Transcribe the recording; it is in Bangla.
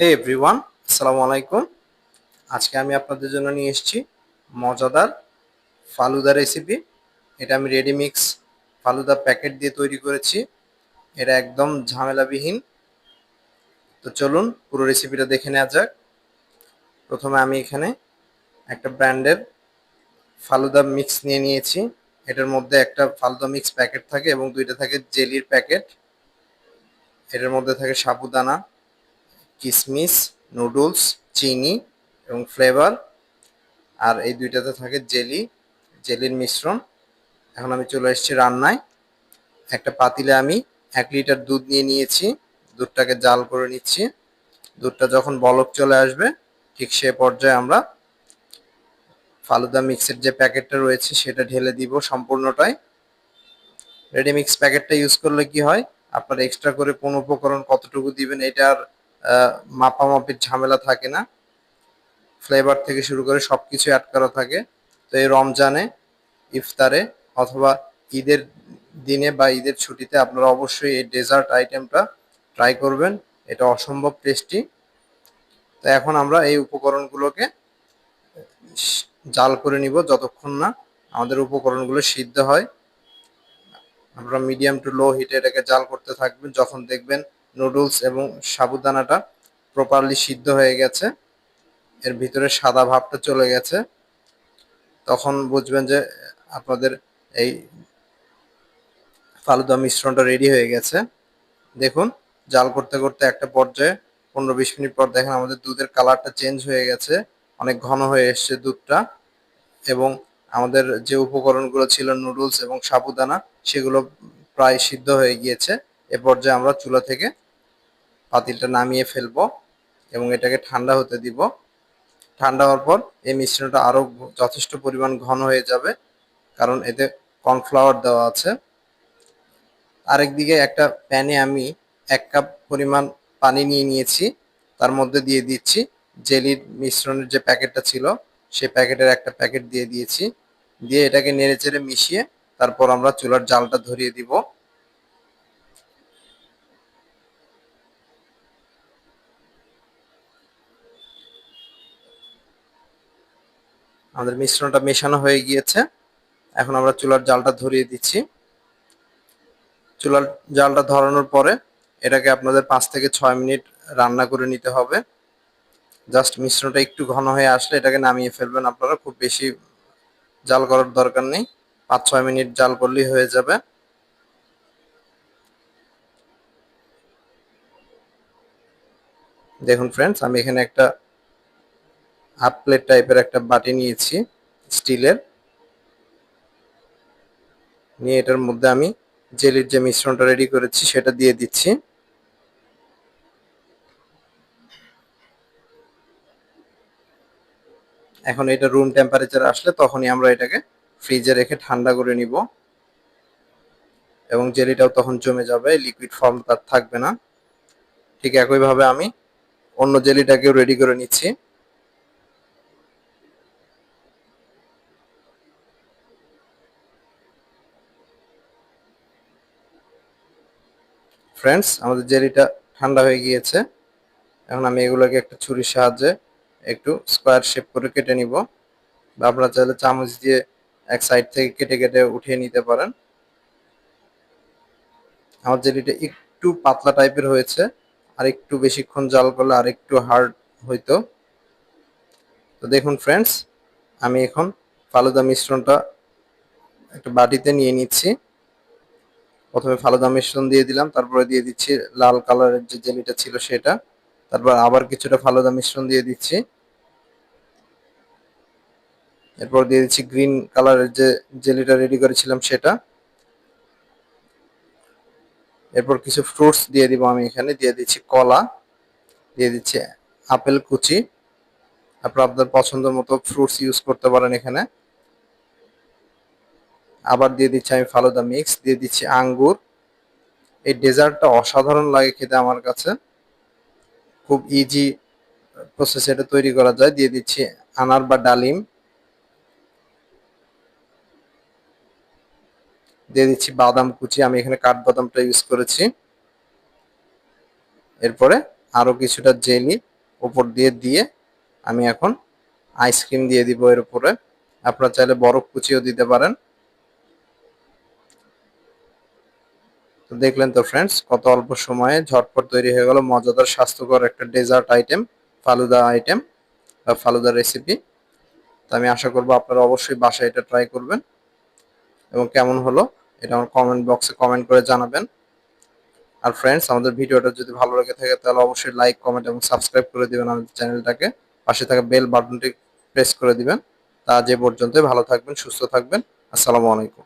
হে এভরিওয়ান আসসালামু আলাইকুম। আজকে আমি আপনাদের জন্য নিয়ে এসেছি মজাদার ফালুদা রেসিপি এটা আমি রেডি মিক্স ফালুদা প্যাকেট দিয়ে তৈরি করেছি। এটা একদম ঝামেলাবিহীন। তো চলুন পুরো রেসিপিটা দেখে নেওয়া যাক। প্রথমে আমি এখানে একটা ব্র্যান্ডের ফালুদা মিক্স নিয়ে নিয়েছি। এটার মধ্যে একটা ফালুদা মিক্স প্যাকেট থাকে এবং দুইটা থাকে জেলির প্যাকেট এটার মধ্যে থাকে সাবুদানা। কিশমিশ নুডলস, চিনি এবং ফ্লেভার। আর এই দুইটাতে থাকে জেলি, জেলির মিশ্রণ। এখন আমি চলে এসেছি রান্নায়। একটা পাতিলে আমি এক লিটার দুধ নিয়ে নিয়েছি। দুধটাকে জাল করে নিচ্ছি। দুধটা যখন বলক চলে আসবে, ঠিক সে পর্যায়ে আমরা ফালুদা মিক্সের যে প্যাকেটটা রয়েছে, সেটা ঢেলে দিব সম্পূর্ণটাই। রেডি মিক্স প্যাকেটটা ইউজ করলে কি হয়? আপনার এক্সট্রা করে কোন উপকরণ কতটুকু দিবেন এটার মাপামাপির ঝামেলা থাকে না। ফ্লেভার থেকে শুরু করে সব কিছু অ্যাড করা থাকে। তো এই রমজানে, ইফতারে অথবা ঈদের দিনে বা ঈদের ছুটিতে আপনারা অবশ্যই এই ডেজার্ট আইটেমটা ট্রাই করবেন। এটা অসম্ভব টেস্টি তো এখন আমরা এই উপকরণগুলোকে জাল করে নিব যতক্ষণ না আমাদের উপকরণগুলো সিদ্ধ হয়। আমরা মিডিয়াম টু লো হিটে এটাকে জাল করতে থাকবেন। যখন দেখবেন নুডলস এবং সাবুদানাটা প্রপারলি সিদ্ধ হয়ে গেছে। এর ভিতরে সাদা ভাবটা চলে গেছে। তখন বুঝবেন যে আপনাদের এই ফালুদা মিশ্রণটা রেডি হয়ে গেছে। দেখুন, জাল করতে করতে একটা পর্যায়ে পনেরো বিশ মিনিট পর দেখেন আমাদের দুধের কালারটা চেঞ্জ হয়ে গেছে। অনেক ঘন হয়ে এসছে দুধটা এবং আমাদের যে উপকরণগুলো ছিল নুডলস এবং সাবুদানা, সেগুলো প্রায় সিদ্ধ হয়ে গিয়েছে। এ পর্যায়ে আমরা চুলা থেকে পাতিলটা নামিয়ে ফেলব এবং এটাকে ঠান্ডা হতে দিব। ঠান্ডা হওয়ার পর এই মিশ্রণটা আরও যথেষ্ট পরিমাণ ঘন হয়ে যাবে, কারণ এতে কর্নফ্লাওয়ার দেওয়া আছে। আরেকদিকে একটা প্যানে আমি এক কাপ পরিমাণ পানি নিয়ে নিয়েছি, তার মধ্যে দিয়ে দিচ্ছি জেলির মিশ্রণের যে প্যাকেটটা ছিল, সেই প্যাকেটের একটা প্যাকেট দিয়ে দিয়েছি। দিয়ে এটাকে নেড়ে চেড়ে মিশিয়ে তারপর আমরা চুলার জালটা ধরিয়ে দিব। আমাদের মিশ্রণটা মেশানো হয়ে গিয়েছে। এখন আমরা চুলার জালটা ধরিয়ে দিচ্ছি। চুলার জালটা ধরানোর পরে এটাকে আপনাদের পাঁচ থেকে ছয় মিনিট রান্না করে নিতে হবে। জাস্ট মিশ্রণটা একটু ঘন হয়ে আসলে এটাকে নামিয়ে ফেলবেন আপনারা। খুব বেশি জাল করার দরকার নেই। পাঁচ ছয় মিনিট জাল করলেই হয়ে যাবে। দেখুন ফ্রেন্ডস আমি এখানে একটা হাফ প্লেট টাইপের একটা বাটি নিয়েছি, স্টিলের। নিয়ে এটার মধ্যে আমি জেলির যে মিশ্রণটা রেডি করেছি, সেটা দিয়ে দিচ্ছি। এখন এটা রুম টেম্পারেচার আসলে তখনই আমরা এটাকে ফ্রিজে রেখে ঠান্ডা করে নিব। এবং জেলিটাও তখন জমে যাবে লিকুইড ফর্ম তার থাকবে না। ঠিক একইভাবে আমি অন্য জেলিটাকেও রেডি করে নিচ্ছি। ফ্রেন্ডস আমাদের জেলিটা ঠান্ডা হয়ে গিয়েছে। এখন আমি এগুলোকে একটা ছুরির সাহায্যে একটু স্কোয়ার শেপ করে কেটে নিব। বা আপনারা চাইলে চামচ দিয়ে এক সাইড থেকে কেটে কেটে উঠিয়ে নিতে পারেন। আমার জেলিটা একটু পাতলা টাইপের হয়েছে। আর একটু বেশিক্ষণ জাল করলে আর একটু হার্ড হইতো। তো দেখুন ফ্রেন্ডস আমি এখন ফালুদা মিশ্রণটা একটা বাটিতে নিয়ে নিচ্ছি। প্রথমে ফালুদা মিশ্রণ দিয়ে দিলাম, তারপরে দিয়ে দিচ্ছি লাল কালারের যে জেলিটা ছিল সেটা। তারপর আবার কিছুটা ফালুদা মিশ্রণ দিয়ে দিচ্ছি। এরপর দিয়ে দিচ্ছি গ্রিন কালারের যে জেলিটা রেডি করেছিলাম সেটা। এরপর কিছু ফ্রুটস দিয়ে দিব আমি এখানে, দিয়ে দিচ্ছি কলা, দিয়ে দিচ্ছি আপেল কুচি। তারপর আপনার পছন্দ মতো ফ্রুটস ইউজ করতে পারেন এখানে। আবার দিয়ে দিচ্ছি আমি ফালুদা মিক্স, দিয়ে দিচ্ছি আঙ্গুর। এই ডেজার্টটা অসাধারণ লাগে খেতে আমার কাছে। খুব ইজি প্রসেস এটা তৈরি করা যায়। দিয়ে দিচ্ছি আনার বা ডালিম। দিয়ে দিচ্ছি বাদাম কুচি, আমি এখানে কাঠবাদামটা ইউজ করেছি। এরপরে আরও কিছুটা জেলি ওপর দিয়ে দিয়ে আমি এখন আইসক্রিম দিয়ে দিব এর উপরে। আপনারা চাইলে বরফ কুচিও দিতে পারেন। তো দেখলেন তো ফ্রেন্ডস কত অল্প সময়ে ঝটপট তৈরি হয়ে গেল মজাদার, স্বাস্থ্যকর একটা ডেজার্ট আইটেম ফালুদা আইটেম বা ফালুদা রেসিপি তো আমি আশা করব আপনারা অবশ্যই বাসায় এটা ট্রাই করবেন। এবং কেমন হলো, এটা আমার কমেন্ট বক্সে কমেন্ট করে জানাবেন। আর ফ্রেন্ডস আমাদের ভিডিওটা যদি ভালো লেগে থাকে, তাহলে অবশ্যই লাইক কমেন্ট এবং সাবস্ক্রাইব করে দিবেন আমাদের চ্যানেলটাকে পাশে থাকা বেল বাটনটি প্রেস করে দিবেন। তা যে পর্যন্ত ভালো থাকবেন, সুস্থ থাকবেন। আসসালামু আলাইকুম।